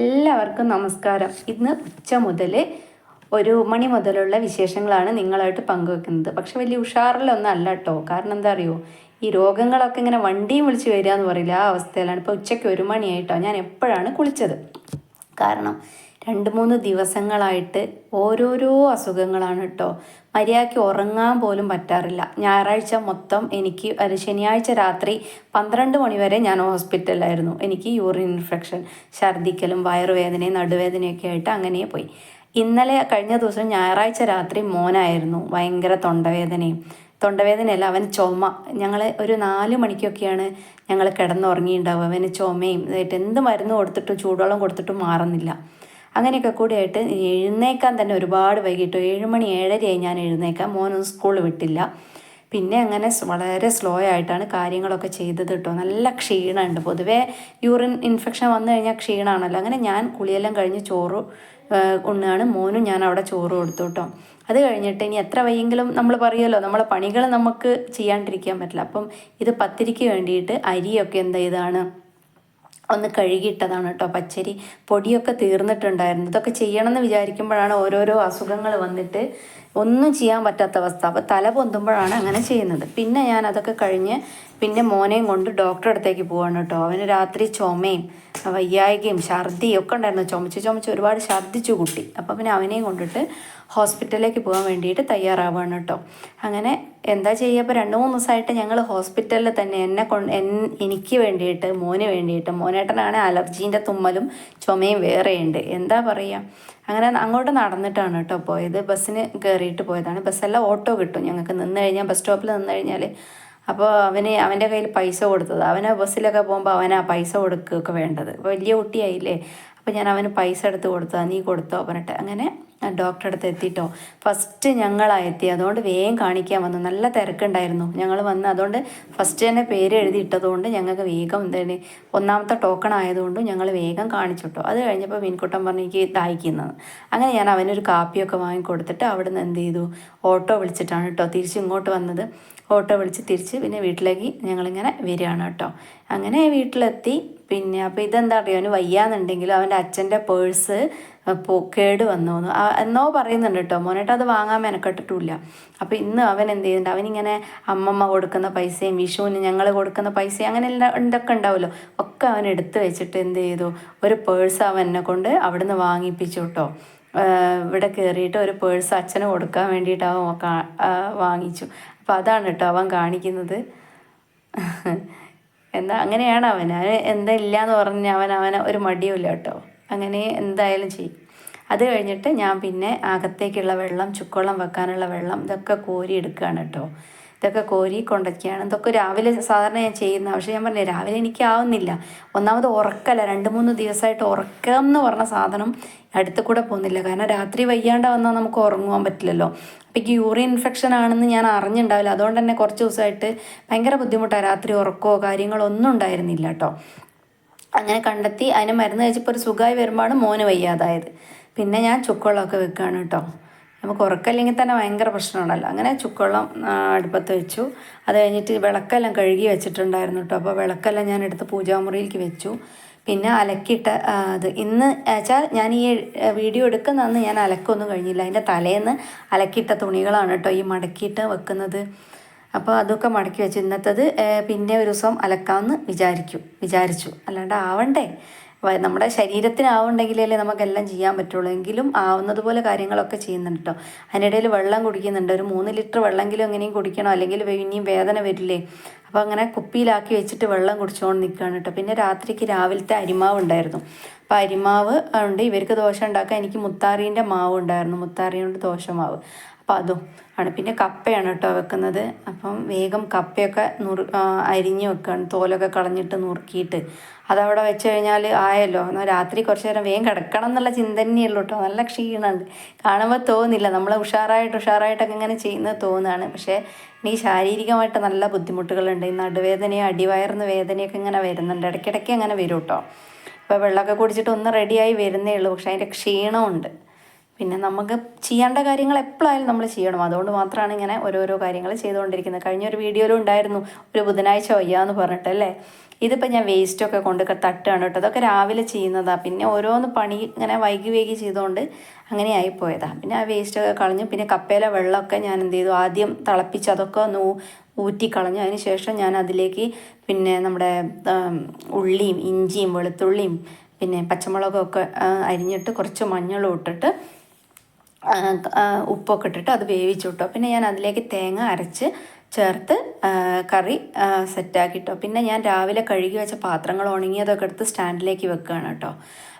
എല്ലാവർക്കും നമസ്കാരം. ഇന്ന് ഉച്ച മുതൽ ഒരു മണി മുതലുള്ള വിശേഷങ്ങളാണ് നിങ്ങളായിട്ട് പങ്കുവെക്കുന്നത്. പക്ഷെ വലിയ ഉഷാറിലൊന്നും അല്ല കേട്ടോ കാരണം എന്താ അറിയോ? ഈ രോഗങ്ങളൊക്കെ ഇങ്ങനെ വണ്ടിയും വിളിച്ച് വരിക എന്ന് പറയില്ല ആ അവസ്ഥയിലാണ്. ഇപ്പോൾ ഉച്ചയ്ക്ക് ഒരു മണിയായിട്ടോ ഞാൻ എപ്പോഴാണ് കുളിച്ചത്? കാരണം രണ്ട് മൂന്ന് ദിവസങ്ങളായിട്ട് ഓരോരോ അസുഖങ്ങളാണ് കേട്ടോ മര്യാദയ്ക്ക് ഉറങ്ങാൻ പോലും പറ്റാറില്ല. ഞായറാഴ്ച മൊത്തം എനിക്ക് അത് ശനിയാഴ്ച രാത്രി പന്ത്രണ്ട് മണിവരെ ഞാൻ ഹോസ്പിറ്റലിലായിരുന്നു. എനിക്ക് യൂറിൻ ഇൻഫെക്ഷൻ ഛർദിക്കലും വയറുവേദനയും നടുവേദനയൊക്കെ ആയിട്ട് അങ്ങനെ പോയി. ഇന്നലെ കഴിഞ്ഞ ദിവസം ഞായറാഴ്ച രാത്രി മോനായിരുന്നു. ഭയങ്കര തൊണ്ടവേദനയും. തൊണ്ടവേദനയല്ല അവൻ ചുമ. ഞങ്ങൾ ഒരു നാല് മണിക്കൊക്കെയാണ് ഞങ്ങൾ കിടന്നുറങ്ങിയിട്ടുണ്ടാവുക. അവന് ചുമയും ഇതായിട്ട് എന്ത് മരുന്ന് കൊടുത്തിട്ടും ചൂടുവെള്ളം കൊടുത്തിട്ടും മാറുന്നില്ല. അങ്ങനെയൊക്കെ കൂടിയായിട്ട് എഴുന്നേക്കാൻ തന്നെ ഒരുപാട് വൈകിട്ട് ഏഴ് മണി ഏഴരയായി ഞാൻ എഴുന്നേക്കാം മോനൊന്നും സ്കൂൾ വിട്ടില്ല. പിന്നെ അങ്ങനെ വളരെ സ്ലോ ആയിട്ടാണ് കാര്യങ്ങളൊക്കെ ചെയ്തത് കേട്ടോ. നല്ല ക്ഷീണമുണ്ട്. പൊതുവേ യൂറിൻ ഇൻഫെക്ഷൻ വന്നു കഴിഞ്ഞാൽ ക്ഷീണമാണല്ലോ. അങ്ങനെ ഞാൻ കുളിയെല്ലാം കഴിഞ്ഞ് ചോറ് ഉണ്ണാണ്. മോനും ഞാൻ അവിടെ ചോറ് കൊടുത്തു കേട്ടോ. അത് കഴിഞ്ഞിട്ട് ഇനി എത്ര വയ്യെങ്കിലും നമ്മൾ പറയുമല്ലോ നമ്മളെ പണികൾ നമുക്ക് ചെയ്യാണ്ടിരിക്കാൻ പറ്റില്ല. അപ്പം ഇത് പത്തിരിക്ക് വേണ്ടിയിട്ട് അരിയൊക്കെ എന്താ ഇതാണ്? ഒന്ന് കഴുകിയിട്ടതാണ് കേട്ടോ പച്ചരി. പൊടിയൊക്കെ തീർന്നിട്ടുണ്ടായിരുന്നു. ഇതൊക്കെ ചെയ്യണമെന്ന് വിചാരിക്കുമ്പോഴാണ് ഓരോരോ അസുഖങ്ങൾ വന്നിട്ട് ഒന്നും ചെയ്യാൻ പറ്റാത്ത അവസ്ഥ. അപ്പോൾ തല പൊന്തുമ്പോഴാണ് അങ്ങനെ ചെയ്യുന്നത്. പിന്നെ ഞാൻ അതൊക്കെ കഴിഞ്ഞ് പിന്നെ മോനെയും കൊണ്ട് ഡോക്ടറെ അടുത്തേക്ക് പോവാണ് കേട്ടോ. അവന് രാത്രി ചുമയും വയ്യായികയും ഛർദിയും ഒക്കെ ഉണ്ടായിരുന്നു. ചുമച്ച് ചുമച്ച് ഒരുപാട് ഛർദ്ദിച്ചു കുട്ടി. അപ്പോൾ പിന്നെ അവനെയും കൊണ്ടിട്ട് ഹോസ്പിറ്റലിലേക്ക് പോകാൻ വേണ്ടിയിട്ട് തയ്യാറാവാണ് കേട്ടോ. അങ്ങനെ എന്താ ചെയ്യുക? ഇപ്പോൾ രണ്ട് മൂന്ന് ദിവസമായിട്ട് ഞങ്ങൾ ഹോസ്പിറ്റലിൽ തന്നെ എന്നെ കൊണ്ട് എനിക്ക് വേണ്ടിയിട്ട് മോന് വേണ്ടിയിട്ട് മോനേട്ടനാണ് അലർജീന്റെ തുമ്മലും ചുമയും വേറെയുണ്ട്. എന്താ പറയുക? അങ്ങനെ അങ്ങോട്ട് നടന്നിട്ടാണ് കേട്ടോ പോയത്. ബസ്സിന് കയറിയിട്ട് പോയതാണ്. ബസ്സല്ല ഓട്ടോ കിട്ടും. ഞങ്ങൾക്ക് നിന്ന് കഴിഞ്ഞാൽ ബസ് സ്റ്റോപ്പിൽ നിന്ന് കഴിഞ്ഞാൽ അപ്പോൾ അവന് അവന്റെ കയ്യിൽ പൈസ കൊടുത്തത്. അവന് ബസ്സിലൊക്കെ പോകുമ്പോൾ അവനാ പൈസ കൊടുക്കുകയൊക്കെ വേണ്ടത്. വലിയ കുട്ടിയായില്ലേ? അപ്പോൾ ഞാൻ അവന് പൈസ എടുത്ത് കൊടുത്തതാ. നീ കൊടുത്തോ? പറഞ്ഞിട്ട് അങ്ങനെ ഡോക്ടറെ അടുത്ത് എത്തിയിട്ടോ ഫസ്റ്റ് ഞങ്ങളാണ് എത്തി. അതുകൊണ്ട് വേഗം കാണിക്കാൻ വന്നു. നല്ല തിരക്കുണ്ടായിരുന്നു. ഞങ്ങൾ വന്ന് അതുകൊണ്ട് ഫസ്റ്റ് തന്നെ പേര് എഴുതി ഇട്ടതുകൊണ്ട് ഞങ്ങൾക്ക് വേഗം എന്താണ് ഒന്നാമത്തെ ടോക്കൺ ആയതുകൊണ്ട് ഞങ്ങൾ വേഗം കാണിച്ചു അത് കഴിഞ്ഞപ്പോൾ മീൻകുട്ടം പറഞ്ഞു എനിക്ക് ദാഹിക്കുന്നത് അങ്ങനെ ഞാൻ അവനൊരു കാപ്പിയൊക്കെ വാങ്ങിക്കൊടുത്തിട്ട് അവിടെ അവിടുന്ന് എന്ത് ചെയ്തു? ഓട്ടോ വിളിച്ചിട്ടാണ് കേട്ടോ തിരിച്ച് ഇങ്ങോട്ട് വന്നത്. ഓട്ടോ വിളിച്ച് തിരിച്ച് പിന്നെ വീട്ടിലേക്ക് ഞങ്ങളിങ്ങനെ വരികയാണ് കേട്ടോ അങ്ങനെ വീട്ടിലെത്തി. പിന്നെ അപ്പോൾ ഇതെന്താ അറിയോ? അവന് വയ്യാന്നുണ്ടെങ്കിലും അവന്റെ അച്ഛന്റെ പേഴ്സ് പോ കേട് വന്നു എന്നോ പറയുന്നുണ്ട് കേട്ടോ മോനേട്ട് അത് വാങ്ങാൻ മെനക്കെട്ടിട്ടില്ല. അപ്പോൾ ഇന്ന് അവൻ എന്ത് ചെയ്യുന്നുണ്ട്? അവനിങ്ങനെ അമ്മമ്മ കൊടുക്കുന്ന പൈസയും വിഷുവിന് ഞങ്ങൾ കൊടുക്കുന്ന പൈസയും അങ്ങനെ എല്ലാം എന്തൊക്കെ ഉണ്ടാവുമല്ലോ. ഒക്കെ അവൻ എടുത്തു വെച്ചിട്ട് എന്ത് ചെയ്തു? ഒരു പേഴ്സ് അവൻ എന്നെ കൊണ്ട് അവിടുന്ന് വാങ്ങിപ്പിച്ചു കേട്ടോ ഇവിടെ കയറിയിട്ട് ഒരു പേഴ്സ് അച്ഛന് കൊടുക്കാൻ വേണ്ടിയിട്ട് അവൻ വാങ്ങിച്ചു. അപ്പോൾ അതാണ് കേട്ടോ അവൻ കാണിക്കുന്നത്. എന്താ അങ്ങനെയാണ് അവൻ അവൻ എന്താ ഇല്ല എന്ന് പറഞ്ഞ് അവൻ അവനെ ഒരു മടിയുമില്ല കേട്ടോ അങ്ങനെ എന്തായാലും ചെയ്യും. അത് കഴിഞ്ഞിട്ട് ഞാൻ പിന്നെ അകത്തേക്കുള്ള വെള്ളം ചുക്കോളം വെക്കാനുള്ള വെള്ളം ഇതൊക്കെ കോരി എടുക്കുകയാണ് കേട്ടോ. ഇതൊക്കെ കോരി കൊണ്ടൊക്കെയാണ്. ഇതൊക്കെ രാവിലെ സാധാരണ ഞാൻ ചെയ്യുന്ന പക്ഷേ ഞാൻ പറഞ്ഞു രാവിലെ എനിക്ക് ആവുന്നില്ല. ഒന്നാമത് ഉറക്കല്ല. രണ്ട് മൂന്ന് ദിവസമായിട്ട് ഉറക്കം എന്ന് പറഞ്ഞ സാധനം അടുത്ത് കൂടെ പോകുന്നില്ല. കാരണം രാത്രി വയ്യാണ്ട് വന്നാൽ നമുക്ക് ഉറങ്ങുവാൻ പറ്റില്ലല്ലോ. അപ്പോൾ ഈ യൂറിൻ ഇൻഫെക്ഷൻ ആണെന്ന് ഞാൻ അറിഞ്ഞിട്ടുണ്ടാവില്ല അതുകൊണ്ട് തന്നെ കുറച്ച് ദിവസമായിട്ട് ഭയങ്കര ബുദ്ധിമുട്ടാണ് രാത്രി ഉറക്കമോ കാര്യങ്ങളോ ഒന്നും ഉണ്ടായിരുന്നില്ല കേട്ടോ. അങ്ങനെ കണ്ടെത്തി അതിന് മരുന്ന് കഴിച്ചപ്പോൾ ഒരു സുഖമായി വരുമ്പോഴാണ് മോന് വയ്യാതായത്. പിന്നെ ഞാൻ ചുക്കുവെള്ളമൊക്കെ വെക്കുകയാണ് കേട്ടോ. നമുക്ക് ഉറക്കമില്ലെങ്കിൽ തന്നെ ഭയങ്കര പ്രശ്നമാണല്ലോ. അങ്ങനെ ചുക്കുവെള്ളം അടുപ്പത്ത് വെച്ചു. അത് കഴിഞ്ഞിട്ട് വിളക്കെല്ലാം കഴുകി വെച്ചിട്ടുണ്ടായിരുന്നു കേട്ടോ. അപ്പോൾ വിളക്കെല്ലാം ഞാൻ എടുത്ത് പൂജാമുറിയിലേക്ക് വെച്ചു. പിന്നെ അലക്കിയിട്ട അത് ഇന്ന് വെച്ചാൽ ഞാൻ ഈ വീഡിയോ എടുക്കുന്ന അന്ന് ഞാൻ അലക്കൊന്നും കഴിഞ്ഞില്ല. അതിന്റെ തലേന്ന് അലക്കിയിട്ട തുണികളാണ് കേട്ടോ ഈ മടക്കിയിട്ട് വെക്കുന്നത്. അപ്പോൾ അതൊക്കെ മടക്കി വെച്ച് ഇന്നത്തത് പിന്നെ ഒരു ദിവസം അലക്കാമെന്ന് വിചാരിക്കും വിചാരിച്ചു. അല്ലാണ്ട് ആവണ്ടേ. നമ്മുടെ ശരീരത്തിനാവുണ്ടെങ്കിലല്ലേ നമുക്കെല്ലാം ചെയ്യാൻ പറ്റുള്ളൂ. എങ്കിലും ആവുന്നതുപോലെ കാര്യങ്ങളൊക്കെ ചെയ്യുന്നുണ്ട് കേട്ടോ അതിനിടയിൽ വെള്ളം കുടിക്കുന്നുണ്ട്. ഒരു മൂന്ന് ലിറ്റർ വെള്ളമെങ്കിലും എങ്ങനെയും കുടിക്കണം. അല്ലെങ്കിൽ ഇനിയും വേദന വരില്ലേ. അപ്പോൾ അങ്ങനെ കുപ്പിയിലാക്കി വെച്ചിട്ട് വെള്ളം കുടിച്ചുകൊണ്ട് നിൽക്കുകയാണ് കേട്ടോ പിന്നെ രാത്രിക്ക് രാവിലത്തെ അരിമാവ് ഉണ്ടായിരുന്നു. അപ്പോൾ അരിമാവ് ഉണ്ട്. ഇവർക്ക് ദോശ ഉണ്ടാക്കാൻ എനിക്ക് മുത്താറീന്റെ മാവ് ഉണ്ടായിരുന്നു. മുത്താറി കൊണ്ട് ദോശമാവ് അപ്പോൾ അതും ആണ്. പിന്നെ കപ്പയാണ് കേട്ടോ വെക്കുന്നത്. അപ്പം വേഗം കപ്പയൊക്കെ നുറു അരിഞ്ഞ് വെക്കുകയാണ് തോലൊക്കെ കളഞ്ഞിട്ട് നുറുക്കിയിട്ട്. അതവിടെ വെച്ച് കഴിഞ്ഞാൽ ആയല്ലോ. എന്നാൽ രാത്രി കുറച്ച് നേരം വേഗം കിടക്കണം എന്നുള്ള ചിന്ത തന്നെയുള്ളൂ കേട്ടോ. നല്ല ക്ഷീണമുണ്ട്. കാണുമ്പോൾ തോന്നില്ല. നമ്മൾ ഉഷാറായിട്ട് ഉഷാറായിട്ടൊക്കെ ഇങ്ങനെ ചെയ്യുന്നത് തോന്നുകയാണ് പക്ഷേ എനിക്ക് ശാരീരികമായിട്ട് നല്ല ബുദ്ധിമുട്ടുകളുണ്ട്. ഈ നടുവേദനയും അടിവയർന്ന് വേദനയൊക്കെ ഇങ്ങനെ വരുന്നുണ്ട്. ഇടയ്ക്കിടയ്ക്ക് അങ്ങനെ വരും കേട്ടോ. അപ്പോൾ വെള്ളമൊക്കെ കുടിച്ചിട്ട് ഒന്ന് റെഡിയായി വരുന്നേ ഉള്ളൂ. പക്ഷേ അതിന്റെ ക്ഷീണമുണ്ട്. പിന്നെ നമുക്ക് ചെയ്യേണ്ട കാര്യങ്ങൾ എപ്പോഴായാലും നമ്മൾ ചെയ്യണം. അതുകൊണ്ട് മാത്രമാണ് ഇങ്ങനെ ഓരോരോ കാര്യങ്ങൾ ചെയ്തുകൊണ്ടിരിക്കുന്നത്. കഴിഞ്ഞൊരു വീഡിയോയിലും ഉണ്ടായിരുന്നു. ഒരു ബുധനാഴ്ച വയ്യാന്ന് പറഞ്ഞിട്ടല്ലേ ഇതിപ്പോൾ ഞാൻ വേസ്റ്റൊക്കെ കൊണ്ട് തട്ടുകയാണ് കേട്ടോ. അതൊക്കെ രാവിലെ ചെയ്യുന്നതാണ് പിന്നെ ഓരോന്ന് പണി ഇങ്ങനെ വൈകി വൈകി ചെയ്തുകൊണ്ട് അങ്ങനെ ആയിപ്പോയതാണ് പിന്നെ ആ വേസ്റ്റൊക്കെ കളഞ്ഞു. പിന്നെ കപ്പയിലെ വെള്ളമൊക്കെ ഞാൻ എന്ത് ചെയ്തു? ആദ്യം തിളപ്പിച്ച് അതൊക്കെ ഒന്ന് ഊറ്റിക്കളഞ്ഞു അതിന് ശേഷം ഞാൻ അതിലേക്ക് പിന്നെ നമ്മുടെ ഉള്ളിയും ഇഞ്ചിയും വെളുത്തുള്ളിയും പിന്നെ പച്ചമുളകൊക്കെ അരിഞ്ഞിട്ട് കുറച്ച് മഞ്ഞളും ഇട്ടിട്ട് ഉപ്പൊക്കെ ഇട്ടിട്ട് അത് വേവിച്ചു കിട്ടും പിന്നെ ഞാൻ അതിലേക്ക് തേങ്ങ അരച്ച് ചേർത്ത് കറി സെറ്റാക്കിട്ടോ പിന്നെ ഞാൻ രാവിലെ കഴുകി വെച്ച പാത്രങ്ങൾ ഉണങ്ങിയതൊക്കെ എടുത്ത് സ്റ്റാൻഡിലേക്ക് വെക്കുകയാണ് കേട്ടോ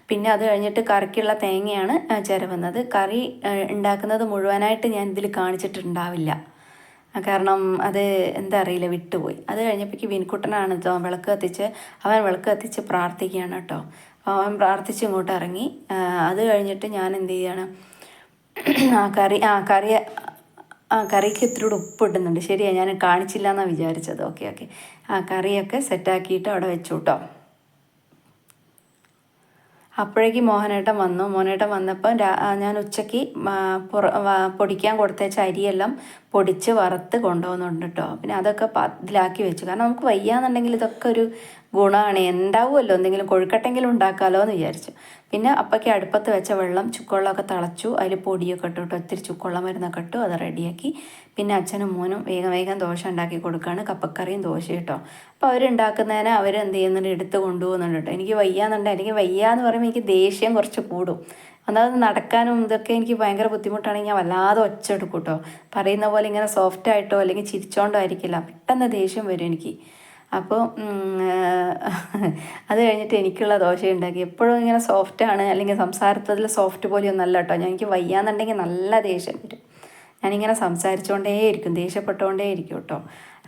പിന്നെ അത് കഴിഞ്ഞിട്ട് കറിക്കുള്ള തേങ്ങയാണ് ചിരവുന്നത്. കറി ഉണ്ടാക്കുന്നത് മുഴുവനായിട്ട് ഞാൻ ഇതിൽ കാണിച്ചിട്ടുണ്ടാവില്ല. കാരണം അത് എന്താ അറിയില്ല വിട്ടുപോയി. അത് കഴിഞ്ഞപ്പോഴേക്ക് വിൻകുട്ടനാണ് വിളക്ക് കത്തിച്ച് അവൻ വിളക്ക് കത്തിച്ച് പ്രാർത്ഥിക്കുകയാണ് കേട്ടോ അവൻ പ്രാർത്ഥിച്ച് ഇങ്ങോട്ട് ഇറങ്ങി. അത് കഴിഞ്ഞിട്ട് ഞാൻ എന്ത് ചെയ്യാണ് ആ കറി ആ കറി ആ കറിക്ക് ഇത്തിരി ഉപ്പ് ഇടുന്നുണ്ട്. ശരിയാണ് ഞാൻ കാണിച്ചില്ല എന്നാണ് വിചാരിച്ചത്. Okay okay. ആ കറിയൊക്കെ സെറ്റാക്കിയിട്ട് അവിടെ വെച്ചു കേട്ടോ അപ്പോഴേക്ക് മോഹനേട്ടൻ വന്നു. മോഹനേട്ടൻ വന്നപ്പോൾ ഞാൻ ഉച്ചയ്ക്ക് പൊടിക്കാൻ കൊടുത്തേച്ച അരിയെല്ലാം പൊടിച്ച് വറുത്ത് കൊണ്ടുപോകുന്നുണ്ട് കേട്ടോ പിന്നെ അതൊക്കെ ഇതിലാക്കി വെച്ചു. കാരണം നമുക്ക് വയ്യാന്നുണ്ടെങ്കിൽ ഇതൊക്കെ ഒരു ഗുണമാണ്. ഉണ്ടാവുമല്ലോ എന്തെങ്കിലും കൊഴുക്കട്ടെങ്കിലും ഉണ്ടാക്കാമല്ലോ എന്ന് വിചാരിച്ചു. പിന്നെ അപ്പയ്ക്ക് അടുപ്പത്ത് വെച്ച വെള്ളം ചുക്കുവെള്ളമൊക്കെ തിളച്ചു. അതിൽ പൊടിയൊക്കെ ഇട്ടു കേട്ടോ ഒത്തിരി ചുക്കുവെള്ളം മരുന്നൊക്കെ ഇട്ടു. അത് റെഡിയാക്കി. പിന്നെ അച്ഛനും മോനും വേഗം വേഗം ദോശ ഉണ്ടാക്കി കൊടുക്കുകയാണ് കപ്പക്കറിയും ദോശ കേട്ടോ അപ്പോൾ അവരുണ്ടാക്കുന്നതിന് അവരെന്ത് ചെയ്യുന്നുണ്ട്? എടുത്ത് കൊണ്ടുപോകുന്നുണ്ട് കേട്ടോ എനിക്ക് വയ്യാന്നുണ്ട് എനിക്ക് വയ്യാന്ന് പറയുമ്പോൾ എനിക്ക് ദേഷ്യം കുറച്ച് കൂടും. ഒന്നാമത് നടക്കാനും ഇതൊക്കെ എനിക്ക് ഭയങ്കര ബുദ്ധിമുട്ടാണെങ്കിൽ ഞാൻ വല്ലാതെ ഒച്ച എടുക്കും കേട്ടോ പറയുന്ന പോലെ ഇങ്ങനെ സോഫ്റ്റ് ആയിട്ടോ അല്ലെങ്കിൽ ചിരിച്ചോണ്ടോ ആയിരിക്കില്ല. പെട്ടെന്ന് ദേഷ്യം വരും എനിക്ക്. അപ്പോൾ അത് കഴിഞ്ഞിട്ട് എനിക്കുള്ള ദോശ ഉണ്ടാക്കി. എപ്പോഴും ഇങ്ങനെ സോഫ്റ്റാണ് അല്ലെങ്കിൽ സംസാരത്തിൽ സോഫ്റ്റ് പോലെയൊന്നും അല്ല കേട്ടോ. ഞാൻ എനിക്ക് വയ്യാന്നുണ്ടെങ്കിൽ നല്ല ദേഷ്യം വരും. ഞാനിങ്ങനെ സംസാരിച്ചുകൊണ്ടേ ഇരിക്കും. ദേഷ്യപ്പെട്ടുകൊണ്ടേ ഇരിക്കും കേട്ടോ.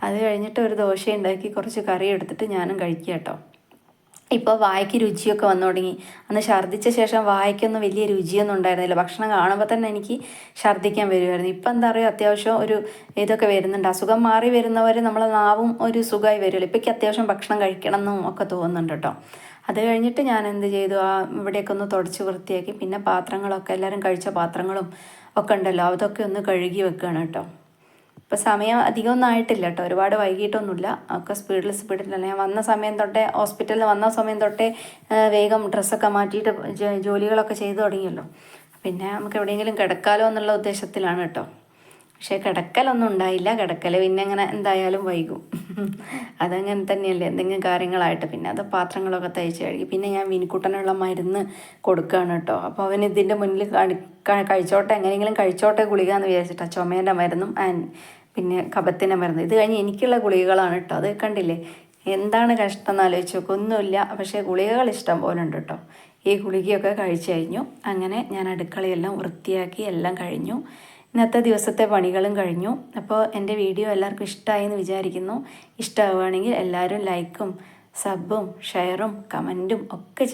അത് കഴിഞ്ഞിട്ട് ഒരു ദോശ ഉണ്ടാക്കി കുറച്ച് കറി എടുത്തിട്ട് ഞാനും കഴിക്കുക കേട്ടോ. ഇപ്പോൾ വായ്ക്ക് രുചിയൊക്കെ വന്നു തുടങ്ങി. അന്ന് ഛർദ്ദിച്ച ശേഷം വായ്ക്കൊന്നും വലിയ രുചിയൊന്നും ഉണ്ടായിരുന്നില്ല. ഭക്ഷണം കാണുമ്പോൾ തന്നെ എനിക്ക് ഛർദ്ദിക്കാൻ വരുമായിരുന്നു ഇപ്പം എന്താ പറയുക അത്യാവശ്യം ഒരു ഇതൊക്കെ വരുന്നുണ്ട്. അസുഖം മാറി വരുന്നവർ നമ്മളെ നാവും ഒരു സുഖമായി വരുമല്ലോ ഇപ്പോഴേക്ക് അത്യാവശ്യം ഭക്ഷണം കഴിക്കണം എന്നും ഒക്കെ തോന്നുന്നുണ്ട് കേട്ടോ. അത് കഴിഞ്ഞിട്ട് ഞാൻ എന്ത് ചെയ്തു? ആ ഇവിടെയൊക്കെ ഒന്ന് തുടച്ച് വൃത്തിയാക്കി. പിന്നെ പാത്രങ്ങളൊക്കെ എല്ലാവരും കഴിച്ച പാത്രങ്ങളും ഒക്കെ ഉണ്ടല്ലോ. അതൊക്കെ ഒന്ന് കഴുകി വെക്കുകയാണ് കേട്ടോ. ഇപ്പോൾ സമയം അധികമൊന്നും ആയിട്ടില്ല കേട്ടോ. ഒരുപാട് വൈകിട്ടൊന്നുമില്ല. ഒക്കെ സ്പീഡിൽ സ്പീഡിലല്ല ഞാൻ വന്ന സമയം തൊട്ടേ ഹോസ്പിറ്റലിൽ വന്ന സമയം തൊട്ടേ വേഗം ഡ്രസ്സൊക്കെ മാറ്റിയിട്ട് ജോലികളൊക്കെ ചെയ്തു തുടങ്ങിയല്ലോ. പിന്നെ നമുക്ക് എവിടെയെങ്കിലും കിടക്കാലോ എന്നുള്ള ഉദ്ദേശത്തിലാണ് കേട്ടോ. പക്ഷേ കിടക്കലൊന്നും ഉണ്ടായില്ല. കിടക്കൽ പിന്നെ അങ്ങനെ എന്തായാലും വൈകും. അതങ്ങനെ തന്നെയല്ലേ എന്തെങ്കിലും കാര്യങ്ങളായിട്ട്. പിന്നെ അത് പാത്രങ്ങളൊക്കെ തയ്ച്ച് കഴുകി. പിന്നെ ഞാൻ വിനിക്കുട്ടനുള്ള മരുന്ന് കൊടുക്കുകയാണ് കേട്ടോ. അപ്പോൾ അവൻ ഇതിന്റെ മുന്നിൽ കഴിച്ചോട്ടെ എങ്ങനെയെങ്കിലും കഴിച്ചോട്ടെ ഗുളിക എന്ന് വിചാരിച്ചിട്ടാണ് ചുമേന്റെ മരുന്നും ആൻഡ് പിന്നെ കപത്തിന്റെ മരുന്ന്. ഇത് കഴിഞ്ഞ് എനിക്കുള്ള ഗുളികകളാണ് കേട്ടോ. അത് കണ്ടില്ലേ? എന്താണ് കഷ്ടം എന്ന് ആലോചിച്ച് ഒന്നുമില്ല. പക്ഷേ ഗുളികകൾ ഇഷ്ടം പോലെ ഉണ്ട് കേട്ടോ. ഈ ഗുളികയൊക്കെ കഴിച്ചു കഴിഞ്ഞു. അങ്ങനെ ഞാൻ അടുക്കളയെല്ലാം വൃത്തിയാക്കി എല്ലാം കഴിഞ്ഞു. ഇന്നത്തെ ദിവസത്തെ പണികളും കഴിഞ്ഞു. അപ്പോൾ എന്റെ വീഡിയോ എല്ലാവർക്കും ഇഷ്ടമായി എന്ന് വിചാരിക്കുന്നു. ഇഷ്ടമാവുകയാണെങ്കിൽ എല്ലാവരും ലൈക്കും സബും ഷെയറും കമന്റും ഒക്കെ